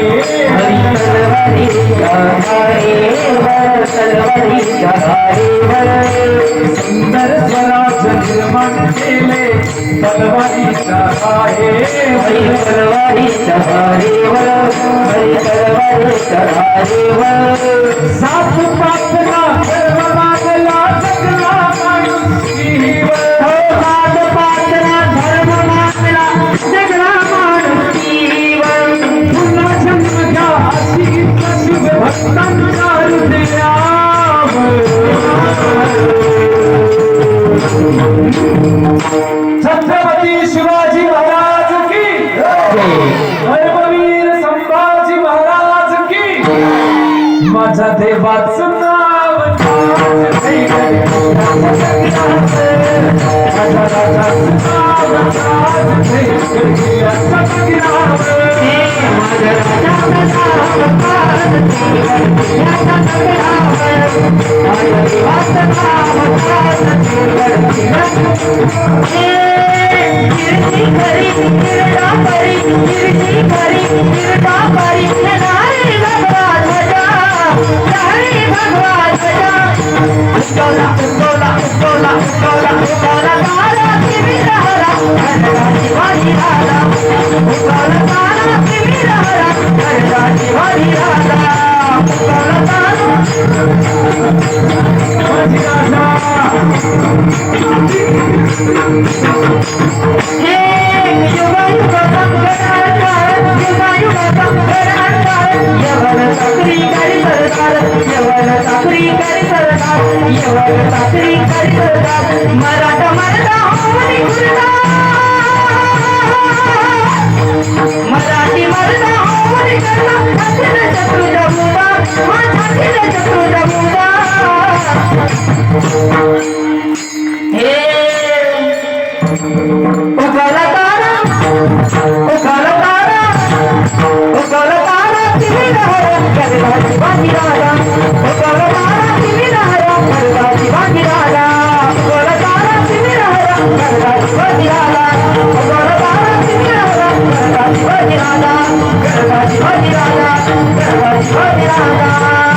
केले तलवारीच्या द्वारे. हरी सुंदर स्वराज निर्माण केले तलवारीच्या द्वारे. हरी तलवारीच्या धारेवर हरी तलवारीच्या धारेवर संभाजी महाराज की। माझ्या देवाचं नाव गाजते गडकिल्ल्याच्या गगनावर. साखरी करी सरकार यवन साखरी करी सरकार मराठा मरदा होनी गुरदा मराठी 喝起那酒。